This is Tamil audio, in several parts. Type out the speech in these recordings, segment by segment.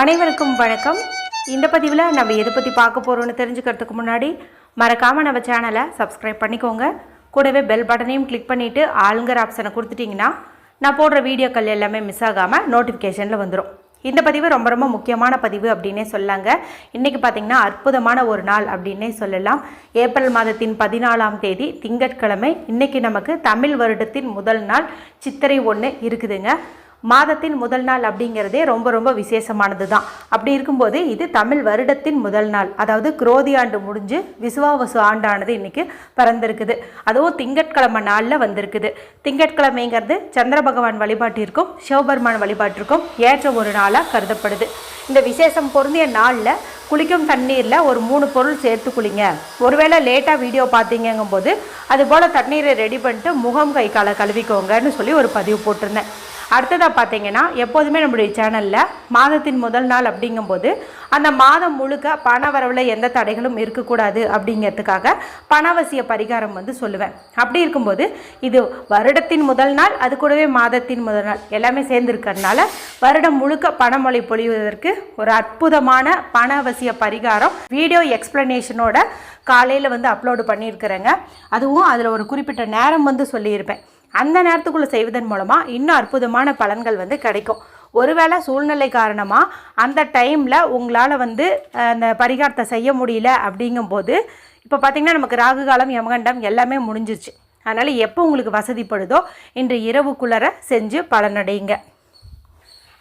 அனைவருக்கும் வணக்கம். இந்த பதிவில் நம்ம எதை பற்றி பார்க்க போகிறோம்னு தெரிஞ்சுக்கிறதுக்கு முன்னாடி மறக்காமல் நம்ம சேனலை சப்ஸ்கிரைப் பண்ணிக்கோங்க. கூடவே பெல் பட்டனையும் கிளிக் பண்ணிவிட்டு ஆளுங்கிற ஆப்ஷனை கொடுத்துட்டிங்கன்னா நான் போடுற வீடியோக்கள் எல்லாமே மிஸ் ஆகாமல் நோட்டிஃபிகேஷனில் வந்துடும் இந்த பதிவு ரொம்ப ரொம்ப முக்கியமான பதிவு அப்படின்னே சொல்லாங்க இன்றைக்கி பார்த்திங்கன்னா அற்புதமான ஒரு நாள் அப்படின்னே சொல்லலாம். ஏப்ரல் மாதத்தின் பதினாலாம் தேதி திங்கட்கிழமை இன்றைக்கி நமக்கு தமிழ் வருடத்தின் முதல் நாள் சித்திரை ஒன்று இருக்குதுங்க. மாதத்தின் முதல் நாள் அப்படிங்கிறதே ரொம்ப ரொம்ப விசேஷமானது தான் அப்படி இருக்கும்போது இது தமிழ் வருடத்தின் முதல் நாள். அதாவது குரோதி ஆண்டு முடிஞ்சு விசுவாவசு ஆண்டானது இன்னைக்கு பிறந்திருக்குது. அதுவும் திங்கட்கிழமை நாளில் வந்திருக்குது. திங்கட்கிழமைங்கிறது சந்திர பகவான் வழிபாட்டிற்கும் சிவபெருமான் வழிபாட்டிற்கும் ஏற்ற ஒரு நாளாக கருதப்படுது. இந்த விசேஷம் பொருந்திய நாளில் குளிக்கும் தண்ணீரில் ஒரு மூணு பொருள் சேர்த்து குளிங்க. ஒருவேளை லேட்டாக வீடியோ பார்த்தீங்கங்கும்போது அது போல் தண்ணீரை ரெடி பண்ணிட்டு முகம் கை காலை கழுவிக்கோங்கன்னு சொல்லி ஒரு பதிவு போட்டிருந்தேன். அடுத்ததாக பார்த்தீங்கன்னா எப்போதுமே நம்மளுடைய சேனலில் மாதத்தின் முதல் நாள் அப்படிங்கும்போது அந்த மாதம் முழுக்க பண வரவில் எந்த தடைகளும் இருக்கக்கூடாது அப்படிங்கிறதுக்காக பணவசிய பரிகாரம் வந்து சொல்லுவேன். அப்படி இருக்கும்போது இது வருடத்தின் முதல் நாள் அது கூடவே மாதத்தின் முதல் நாள் எல்லாமே சேர்ந்துருக்கிறதுனால வருடம் முழுக்க பணமொழி பொழிவதற்கு ஒரு அற்புதமான பணவசிய பரிகாரம் வீடியோ எக்ஸ்பிளனேஷனோட காலையில் வந்து அப்லோடு பண்ணியிருக்கிறேங்க. அதுவும் அதில் ஒரு குறிப்பிட்ட நேரம் வந்து சொல்லியிருப்பேன். அந்த நேரத்துக்குள்ளே செய்வதன் மூலமாக இன்னும் அற்புதமான பலன்கள் வந்து கிடைக்கும். ஒருவேளை சூழ்நிலை காரணமாக அந்த டைமில் உங்களால் வந்து அந்த பரிகாரத்தை செய்ய முடியல அப்படிங்கும்போது இப்போ பார்த்திங்கன்னா நமக்கு ராகு காலம் யமகண்டம் எல்லாமே முடிஞ்சிருச்சு. அதனால் எப்போ உங்களுக்கு வசதிப்படுதோ இன்று இரவுக்குள்ளர செஞ்சு பலனடையுங்க.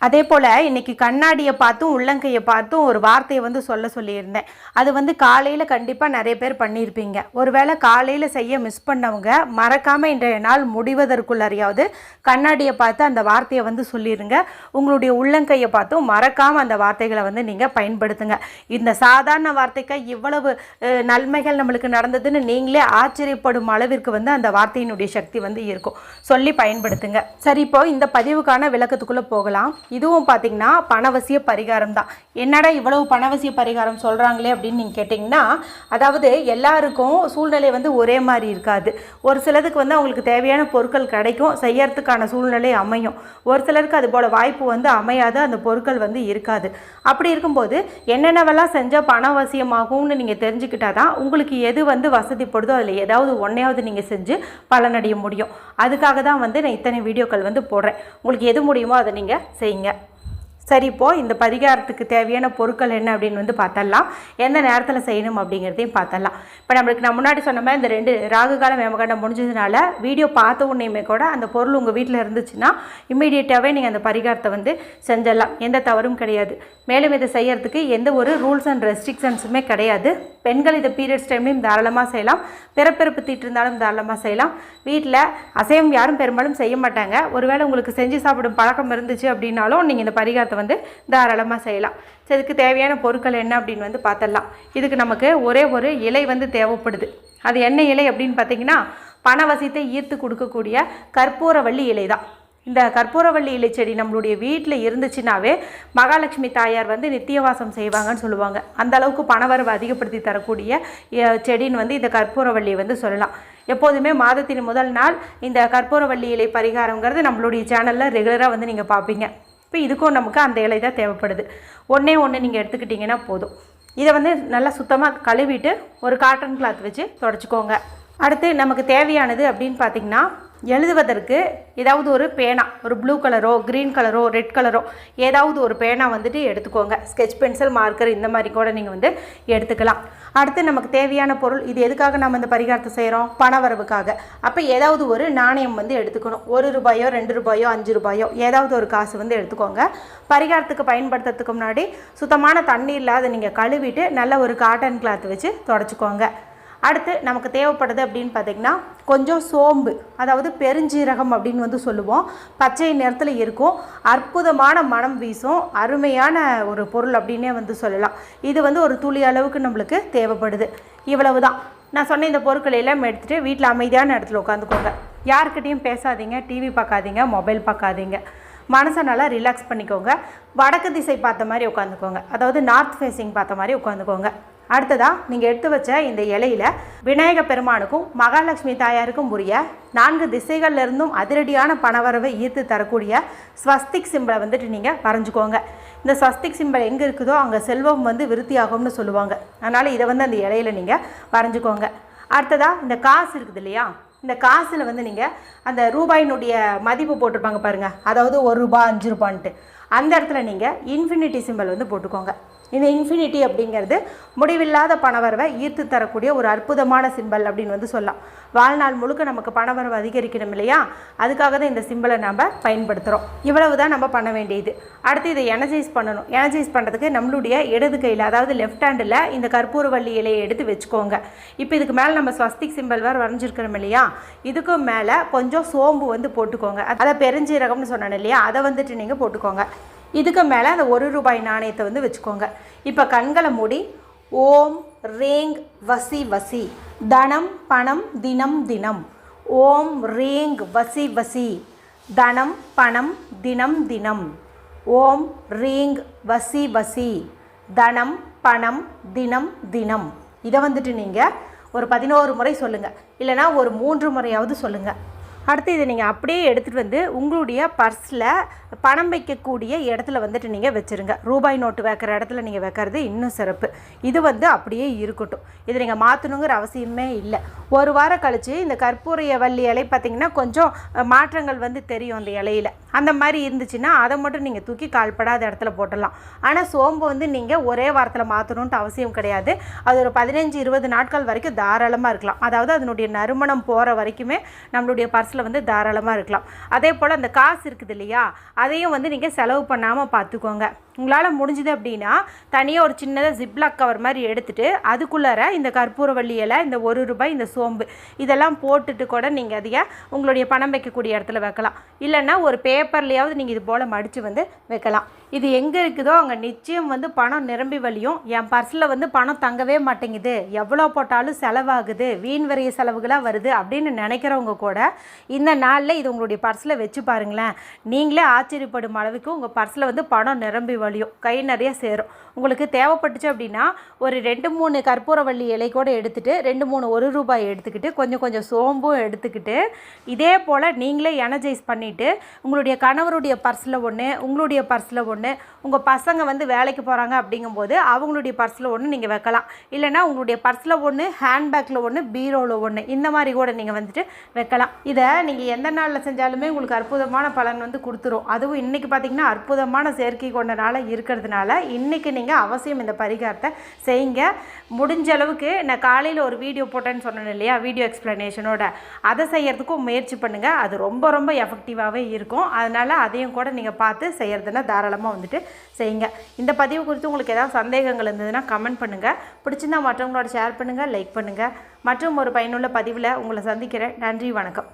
அதே போல் இன்னைக்கு கண்ணாடியை பார்த்தும் உள்ளங்கையை பார்த்தும் ஒரு வார்த்தையை வந்து சொல்ல சொல்லியிருந்தேன். அது வந்து காலையில் கண்டிப்பாக நிறைய பேர் பண்ணியிருப்பீங்க. ஒருவேளை காலையில் செய்ய மிஸ் பண்ணவங்க மறக்காமல் இன்றைய நாள் முடிவதற்குள்ளறியாவது கண்ணாடியை பார்த்து அந்த வார்த்தையை வந்து சொல்லிடுங்க உங்களுடைய உள்ளங்கையை பார்த்தும் மறக்காமல் அந்த வார்த்தைகளை வந்து நீங்கள் பயன்படுத்துங்க. இந்த சாதாரண வார்த்தைக்கு இவ்வளவு நன்மைகள் நம்மளுக்கு நடந்ததுன்னு நீங்களே ஆச்சரியப்படும் அளவிற்கு வந்து அந்த வார்த்தையினுடைய சக்தி வந்து இருக்கும். சொல்லி பயன்படுத்துங்க. சரி இப்போ இந்த பதிவுக்கான விளக்கத்துக்குள்ளே போகலாம். இதுவும் பார்த்தீங்கன்னா பணவசிய பரிகாரம் தான். என்னடா இவ்வளவு பணவசிய பரிகாரம் சொல்கிறாங்களே அப்படின்னு நீங்கள் கேட்டிங்கன்னா அதாவது எல்லாருக்கும் சூழ்நிலை வந்து ஒரே மாதிரி இருக்காது. ஒரு சிலருக்கு வந்து அவங்களுக்கு தேவையான பொருட்கள் கிடைக்கும் செய்யறதுக்கான சூழ்நிலை அமையும். ஒரு சிலருக்கு அது போல் வாய்ப்பு வந்து அமையாது அந்த பொருட்கள் வந்து இருக்காது. அப்படி இருக்கும்போது என்னென்னவெல்லாம் செஞ்சால் பணவசியமாகும்னு நீங்கள் தெரிஞ்சுக்கிட்டா தான் உங்களுக்கு எது வந்து வசதிப்படுதோ அதில் ஏதாவது ஒன்றையாவது நீங்கள் செஞ்சு பலனடைய முடியும். அதுக்காக தான் வந்து நான் இத்தனை வீடியோக்கள் வந்து போடுறேன். உங்களுக்கு எது முடியுமோ அதை நீங்கள் செய்யுங்க. mình ạ. சரி இப்போது இந்த பரிகாரத்துக்கு தேவையான பொருட்கள் என்ன அப்படின்னு வந்து பார்த்தரலாம் எந்த நேரத்தில் செய்யணும் அப்படிங்கிறதையும் பார்த்தரலாம் இப்போ நம்மளுக்கு நான் முன்னாடி சொன்ன மாதிரி இந்த ரெண்டு ராகு காலம் வேமகண்டம் முடிஞ்சதுனால வீடியோ பார்த்த உடனேயுமே கூட அந்த பொருள் உங்கள் வீட்டில் இருந்துச்சுன்னா இம்மீடியட்டாகவே நீங்கள் அந்த பரிகாரத்தை வந்து செஞ்சிடலாம். எந்த தவறும் கிடையாது. மேலும் இதை செய்யறதுக்கு எந்த ஒரு ரூல்ஸ் அண்ட் ரெஸ்ட்ரிக்ஷன்ஸுமே கிடையாது. பெண்கள் இதை பீரியட்ஸ் டைம்லையும் தாராளமாக செய்யலாம். பிறப்பிறப்பு தீட்டு இருந்தாலும் தாராளமாக செய்யலாம். வீட்டில் அசைவம் யாரும் பெரும்பாலும் செய்ய மாட்டாங்க. ஒருவேளை உங்களுக்கு செஞ்சு சாப்பிடும் பழக்கம் இருந்துச்சு அப்படின்னாலும் நீங்கள் இந்த பரிகாரத்தை வந்து தாராளமாக செய்யலாம். ஸோ இதுக்கு தேவையான பொருட்கள் என்ன அப்படின்னு வந்து பார்த்துடலாம். இதுக்கு நமக்கு ஒரே ஒரு இலை வந்து தேவைப்படுது. அது என்ன இலை அப்படின்னு பார்த்தீங்கன்னா பணவசியத்தை ஈர்த்து கொடுக்கக்கூடிய கற்பூரவள்ளி இலை தான் இந்த கற்பூரவள்ளி இலை செடி நம்மளுடைய வீட்டில் இருந்துச்சுனாவே மகாலட்சுமி தாயார் வந்து நித்தியவாசம் செய்வாங்கன்னு சொல்லுவாங்க. அந்த அளவுக்கு பணவரவு அதிகப்படுத்தி தரக்கூடிய செடின்னு வந்து இந்த கற்பூரவள்ளியை வந்து சொல்லலாம். எப்போதுமே மாதத்தின் முதல் நாள் இந்த கற்பூரவள்ளி இலை பரிகாரங்கிறது நம்மளுடைய சேனலில் ரெகுலராக வந்து நீங்கள் பார்ப்பீங்க. இப்போ இதுக்கும் நமக்கு அந்த இலை தான் தேவைப்படுது. ஒன்றே ஒன்று நீங்கள் எடுத்துக்கிட்டிங்கன்னா போதும். இதை வந்து நல்லா சுத்தமாக கழுவிட்டு ஒரு காட்டன் கிளாத் வச்சு தொடச்சிக்கோங்க. அடுத்து நமக்கு தேவையானது அப்படின்னு பார்த்தீங்கன்னா எழுதுவதற்கு ஏதாவது ஒரு பேனா ஒரு ப்ளூ கலரோ க்ரீன் கலரோ ரெட் கலரோ ஏதாவது ஒரு பேனா வந்துட்டு எடுத்துக்கோங்க. ஸ்கெட்ச் பென்சில் மார்க்கர் இந்த மாதிரி கூட நீங்கள் வந்து எடுத்துக்கலாம். அடுத்து நமக்கு தேவையான பொருள் இது எதுக்காக நம்ம இந்த பரிகாரத்தை செய்கிறோம் பணவரவுக்காக அப்போ ஏதாவது ஒரு நாணயம் வந்து எடுத்துக்கணும். ஒரு ரூபாயோ ரெண்டு ரூபாயோ அஞ்சு ரூபாயோ ஏதாவது ஒரு காசு வந்து எடுத்துக்கோங்க. பரிகாரத்துக்கு பயன்படுத்துறதுக்கு முன்னாடி சுத்தமான தண்ணி இல்லாத நீங்கள் கழுவிட்டு நல்ல ஒரு காட்டன் கிளாத் வச்சு தொடச்சிக்கோங்க. அடுத்து நமக்கு தேவைப்படுது அப்படின்னு பார்த்தீங்கன்னா கொஞ்சம் சோம்பு அதாவது பெருஞ்சீரகம் அப்படின்னு வந்து சொல்லுவோம். பச்சை நிறத்தில் இருக்கும். அற்புதமான மனம் வீசும். அருமையான ஒரு பொருள் அப்படின்னே வந்து சொல்லலாம். இது வந்து ஒரு துளி அளவுக்கு நம்மளுக்கு தேவைப்படுது. இவ்வளவு தான் நான் சொன்ன இந்த பொருட்களை எல்லாம் எடுத்துகிட்டு வீட்டில் அமைதியான இடத்துல உட்காந்துக்கோங்க. யார்கிட்டயும் பேசாதீங்க. டிவி பார்க்காதீங்க. மொபைல் பார்க்காதீங்க. மனசை நல்லா ரிலாக்ஸ் பண்ணிக்கோங்க. வடக்கு திசை பார்த்த மாதிரி உட்காந்துக்கோங்க. அதாவது நார்த் ஃபேஸிங் பார்த்த மாதிரி உட்காந்துக்கோங்க. அடுத்ததாக நீங்கள் எடுத்து வச்ச இந்த இலையில விநாயக பெருமானுக்கும் மகாலட்சுமி தாயாருக்கும் உரிய நான்கு திசைகள்லேருந்தும் அதிரடியான பணவரவை ஈர்த்து தரக்கூடிய ஸ்வஸ்திக் சிம்பிளை வந்துட்டு நீங்கள் வரைஞ்சிக்கோங்க. இந்த ஸ்வஸ்திக் சிம்பிள் எங்கே இருக்குதோ அங்கே செல்வம் வந்து விருத்தியாகும்னு சொல்லுவாங்க. அதனால் இதை வந்து அந்த இலையில நீங்கள் வரைஞ்சிக்கோங்க. அடுத்ததாக இந்த காசு இருக்குது இல்லையா? இந்த காசில் வந்து நீங்கள் அந்த ரூபாயினுடைய மதிப்பு போட்டிருப்பாங்க பாருங்கள் அதாவது ஒரு ரூபா அஞ்சு ரூபான்ட்டு. அந்த இடத்துல நீங்கள் இன்ஃபினிட்டி சிம்பிள் வந்து போட்டுக்கோங்க. இந்த இன்ஃபினிட்டி அப்படிங்கிறது முடிவில்லாத பணவரவை ஈர்த்து தரக்கூடிய ஒரு அற்புதமான சிம்பல் அப்படின்னு வந்து சொல்லலாம். வாழ்நாள் முழுக்க நமக்கு பணவரவு அதிகரிக்கணும் இல்லையா? அதுக்காக தான் இந்த சிம்பலை நம்ம பயன்படுத்துகிறோம் இவ்வளவு தான் நம்ம பண்ண வேண்டியது. அடுத்து இதை எனர்ஜைஸ் பண்ணணும். எனர்ஜைஸ் பண்ணுறதுக்கு நம்மளுடைய இடது கையில் அதாவது லெஃப்ட் ஹேண்டில் இந்த கற்பூரவள்ளி இலையை எடுத்து வச்சுக்கோங்க. இப்போ இதுக்கு மேலே நம்ம ஸ்வஸ்திக் சிம்பல் வேறு வரைஞ்சிருக்கிறோம் இல்லையா? இதுக்கும் மேலே கொஞ்சம் சோம்பு வந்து போட்டுக்கோங்க. அதை பெருஞ்சீரகம்னு சொன்னேன் இல்லையா? அதை வந்துட்டு நீங்கள் போட்டுக்கோங்க. இதுக்கு மேலே அந்த ஒரு ரூபாய் நாணயத்தை வந்து வச்சுக்கோங்க. இப்போ கண்களை மூடி ஓம் ரேங் வசி வசி தனம் பணம் தினம் தினம். ஓம் ரேங் வசி வசி தனம் பணம் தினம் தினம். ஓம் ரீங் வசி வசி தனம் பணம் தினம் தினம். இதை வந்துட்டு நீங்கள் ஒரு பதினோரு முறை சொல்லுங்கள் இல்லைனா ஒரு மூன்று முறையாவது சொல்லுங்கள் அடுத்து இதை நீங்கள் அப்படியே எடுத்துகிட்டு வந்து உங்களுடைய பர்ஸில் பணம் வைக்கக்கூடிய இடத்துல வந்துட்டு நீங்கள் வச்சுருங்க. ரூபாய் நோட்டு வைக்கிற இடத்துல நீங்கள் வைக்கிறது இன்னும் சிறப்பு. இது வந்து அப்படியே இருக்கட்டும். இதை நீங்கள் மாற்றணுங்கிற அவசியமே இல்லை. ஒரு வாரம் கழித்து இந்த கற்பூரைய வள்ளி இலை பார்த்திங்கன்னா கொஞ்சம் மாற்றங்கள் வந்து தெரியும் அந்த இலையில. அந்த மாதிரி இருந்துச்சுன்னா அதை மட்டும் நீங்கள் தூக்கி கால்படாத இடத்துல போட்டுடலாம். ஆனால் சோம்பு வந்து நீங்கள் ஒரே வாரத்தில் மாற்றணுன்ட்டு அவசியம் கிடையாது. அது ஒரு பதினஞ்சு இருபது நாட்கள் வரைக்கும் தாராளமாக இருக்கலாம். அதாவது அதனுடைய நறுமணம் போகிற வரைக்குமே நம்மளுடைய பர்ஸில் வந்து தாராளமாக இருக்கலாம். அதே போல் அந்த காசு இருக்குது இல்லையா? அதையும் வந்து நீங்கள் செலவு பண்ணாமல் பார்த்துக்கோங்க உங்களால் முடிஞ்சது அப்படின்னா தனியாக ஒரு சின்னதாக ஜிப்லாக் கவர் மாதிரி எடுத்துட்டு அதுக்குள்ளார இந்த கற்பூரவள்ளி இலை இந்த ஒரு ரூபாய் இந்த சோம்பு இதெல்லாம் போட்டுட்டு கூட நீங்கள் அதையே உங்களுடைய பணம் வைக்கக்கூடிய இடத்துல வைக்கலாம். இல்லைன்னா ஒரு பேப்பர்லையாவது நீங்கள் இது போல் மடித்து வந்து வைக்கலாம். இது எங்கே இருக்குதோ அங்கே நிச்சயம் வந்து பணம் நிரம்பி வழியும். என் பர்ஸில் வந்து பணம் தங்கவே மாட்டேங்குது. எவ்வளோ போட்டாலும் செலவாகுது. வீண் வரைய செலவுகளாக வருது அப்படின்னு நினைக்கிறவங்க கூட இந்த நாளில் இது உங்களுடைய பர்ஸில் வச்சு பாருங்களேன். நீங்களே ஆச்சரியப்படும் அளவுக்கு உங்கள் பர்ஸில் வந்து பணம் நிரம்பி வழியும். கை நிறைய சேரும். உங்களுக்கு தேவைப்பட்டுச்சு அப்படின்னா ஒரு ரெண்டு மூணு கற்பூரவள்ளி இலை கூட எடுத்துகிட்டு ரெண்டு மூணு ஒரு ரூபாய் எடுத்துக்கிட்டு கொஞ்சம் கொஞ்சம் சோம்பும் எடுத்துக்கிட்டு இதே போல் நீங்களே எனர்ஜைஸ் பண்ணிவிட்டு உங்களுடைய கணவருடைய பர்ஸில் ஒன்று உங்களுடைய பர்ஸில் ஒன்று உங்கள் பசங்க வந்து வேலைக்கு போகிறாங்க அப்படிங்கும்போது அவங்களுடைய பர்ஸில் ஒன்று நீங்கள் வைக்கலாம். இல்லைனா உங்களுடைய பர்ஸில் ஒன்று ஹேண்ட்பேக்கில் ஒன்று பீரோவில் ஒன்று இந்த மாதிரி கூட நீங்கள் வந்துட்டு வைக்கலாம். இதை நீங்கள் எந்த நாளில் செஞ்சாலுமே உங்களுக்கு அற்புதமான பலன் வந்து கொடுத்துரும். அதுவும் இன்றைக்கி பார்த்தீங்கன்னா அற்புதமான செயற்கை கொண்ட நாளாக இருக்கிறதுனால இன்றைக்கி நீங்கள் அவசியம் இந்த பரிகாரத்தை செய்யுங்க. முடிஞ்ச அளவுக்கு நான் காலையில் ஒரு வீடியோ போட்டேன்னு சொன்னேன் இல்லையா? வீடியோ எக்ஸ்ப்ளனேஷனோட. அதை செய்கிறதுக்கும் முயற்சி பண்ணுங்கள் அது ரொம்ப ரொம்ப எஃபெக்டிவாகவே இருக்கும். அதனால் அதையும் கூட நீங்கள் பார்த்து செய்கிறதுனா தாராளமாக வந்துட்டு செய்யுங்க. இந்த பதிவு குறித்து உங்களுக்கு ஏதாவது சந்தேகங்கள் இருந்ததுன்னா கமெண்ட் பண்ணுங்கள் பிடிச்சிருந்தா மற்றவங்களோட ஷேர் பண்ணுங்கள் லைக் பண்ணுங்கள் மற்றும் ஒரு பயனுள்ள பதிவில் உங்களை சந்திக்கிறேன். நன்றி வணக்கம்.